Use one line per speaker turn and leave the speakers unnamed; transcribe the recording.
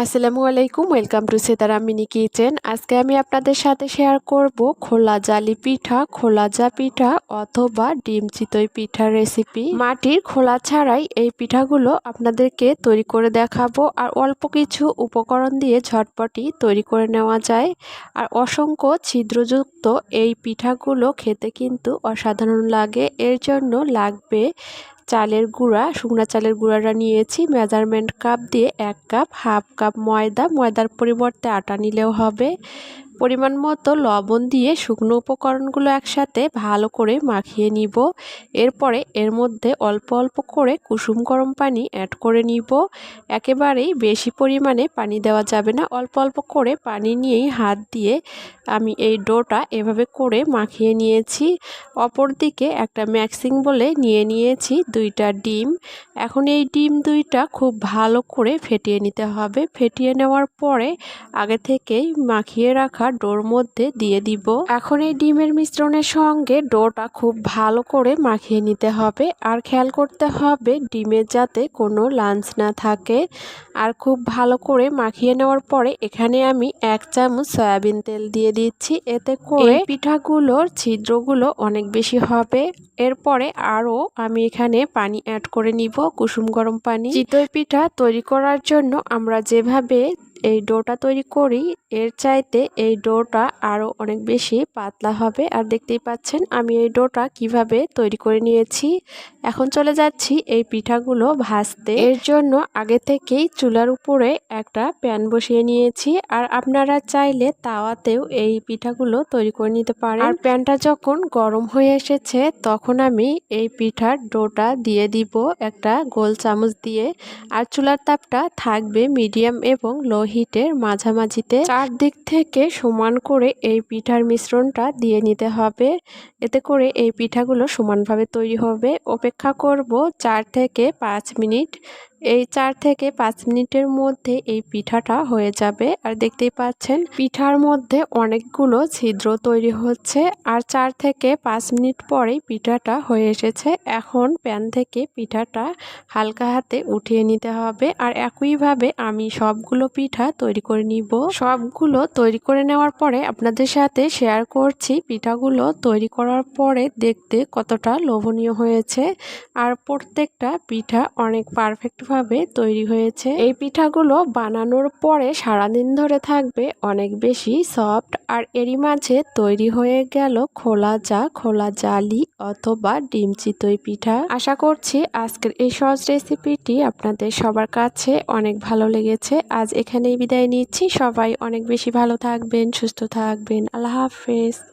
আসসালামু আলাইকুম welcome to Setara mini kitchen. আজকে আমি আপনাদের সাথে শেয়ার করব খোলা জালি পিঠা, খোলা জা পিঠা অথবা ডিম চিতই পিঠার রেসিপি মাটির খোলা ছাড়াই এই পিঠাগুলো আপনাদেরকে তৈরি করে দেখাবো আর অল্প কিছু উপকরণ দিয়ে ঝটপটি তৈরি করে নেওয়া যায়। আর অসংখ্য ছিদ্রযুক্ত এই পিঠাগুলো খেতে কিন্তু অসাধারণ লাগে, এর জন্য লাগবে চালের গুঁড়া, শুকনা চালের গুঁড়াটা নিয়েছি। মেজারমেন্ট কাপ দিয়ে এক কাপ, হাফ কাপ ময়দা। ময়দার পরিবর্তে আটা নিলেও হবে। পরিমাণ মতো লবণ দিয়ে শুকনো উপকরণগুলো একসাথে ভালো করে মাখিয়ে নিব। এরপরে এর মধ্যে অল্প অল্প করে কুসুম গরম পানি অ্যাড করে নিব। একেবারেই বেশি পরিমাণে পানি দেওয়া যাবে না। অল্প অল্প করে পানি নিয়েই হাত দিয়ে আমি এই ডোটা এভাবে করে মাখিয়ে নিয়েছি। অপর দিকে একটা ম্যাক্সিং বলে নিয়ে নিয়েছি দুইটা ডিম। এখন এই ডিম দুইটা খুব ভালো করে ফেটিয়ে নিতে হবে। ফেটিয়ে নেওয়ার পরে আগে থেকেই মাখিয়ে রাখা ডোর মধ্যে দিয়ে দিব। এখন এই ডিমের মিশ্রণের সঙ্গে ডোটা খুব ভালো করে মাখিয়ে নিতে হবে। আর খেয়াল করতে হবে ডিমের যাতে কোনো লাঞ্চ না থাকে। আর খুব ভালো করে মাখিয়ে নেওয়ার পরে এখানে আমি এক চামচ সয়াবিন তেল দিয়ে দিচ্ছি। এতে করে পিঠাগুলোর ছিদ্রগুলো অনেক বেশি হবে। এরপরে আরও আমি এখানে পানি অ্যাড করে নিব, কুসুম গরম পানি। চিতই পিঠা তৈরি করার জন্য আমরা যেভাবে এই ডোটা তৈরি করি, এর চাইতে এই ডোটা আরও অনেক বেশি পাতলা হবে। আর দেখতেই পাচ্ছেন, আমি এই ডোটা কীভাবে তৈরি করে নিয়েছি। এখন চলে যাচ্ছি এই পিঠাগুলো ভাজতে। এর জন্য আগে থেকেই চুলার উপরে একটা প্যান বসিয়ে নিয়েছি। আর আপনারা চাইলে তাওয়াতেও এই পিঠাগুলো তৈরি করে নিতে পারেন। আর প্যানটা যখন গরম হয়ে এসেছে, তখন আমি এই পিঠার ডোটা দিয়ে দিব একটা গোল চামচ দিয়ে। আর চুলার তাপটা থাকবে মিডিয়াম এবং লো হিটের মাঝামাঝিতে চারদিক থেকে সমান করে এই পিঠার মিশ্রণটা দিয়ে নিতে হবে। এতে করে এই পিঠাগুলো সমানভাবে তৈরি হবে। অপেক্ষা করব চার থেকে পাঁচ মিনিট। এই চার থেকে পাঁচ মিনিটের মধ্যে এই পিঠাটা হয়ে যাবে। আর দেখতেই পাচ্ছেন, পিঠার মধ্যে অনেকগুলো ছিদ্র তৈরি হচ্ছে। আর চার থেকে পাঁচ মিনিট পরেই পিঠাটা হয়ে এসেছে। এখন প্যান থেকে পিঠাটা হালকা হাতে উঠিয়ে নিতে হবে। আর একইভাবে আমি সবগুলো পিঠা তৈরি করে নিব। সবগুলো তৈরি করে নেওয়ার পরে আপনাদের সাথে শেয়ার করছি পিঠাগুলো তৈরি করার পরে দেখতে কতটা লোভনীয় হয়েছে। আর প্রত্যেকটা পিঠা অনেক পারফেক্ট ভাবে তৈরি হয়েছে। এই পিঠাগুলো বানানোর পরে সারাদিন ধরে থাকবে, অনেক বেশি সফট আর এরই মাঝে তৈরি হয়ে গেল খোলা যা খোলা জালি অথবা ডিম চিতই পিঠা। আশা করছি আজকের এই সহজ রেসিপিটি আপনাদের সবার কাছে অনেক ভালো লেগেছে। আজ এখানেই বিদায় নিচ্ছি। সবাই অনেক বেশি ভালো থাকবেন, সুস্থ থাকবেন। আল্লাহ হাফেজ।